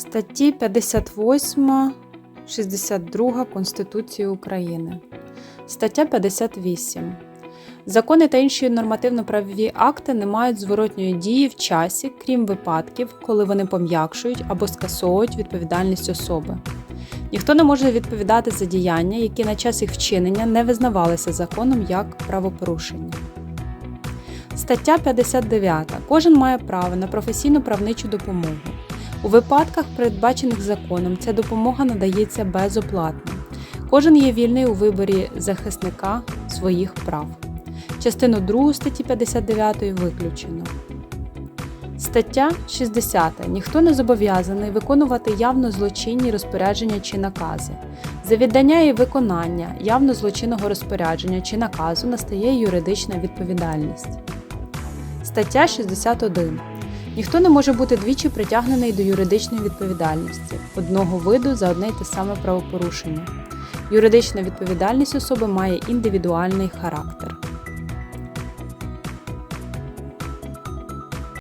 Статті 58, 62 Конституції України. Стаття 58. Закони та інші нормативно-правові акти не мають зворотньої дії в часі, крім випадків, коли вони пом'якшують або скасовують відповідальність особи. Ніхто не може відповідати за діяння, які на час їх вчинення не визнавалися законом як правопорушення. Стаття 59. Кожен має право на професійну правничу допомогу. У випадках, передбачених законом, ця допомога надається безоплатно. Кожен є вільний у виборі захисника своїх прав. Частину 2 статті 59 виключено. Стаття 60. Ніхто не зобов'язаний виконувати явно злочинні розпорядження чи накази. За віддання і виконання явно злочинного розпорядження чи наказу настає юридична відповідальність. Стаття 61. Ніхто не може бути двічі притягнений до юридичної відповідальності одного виду за одне й те саме правопорушення. Юридична відповідальність особи має індивідуальний характер.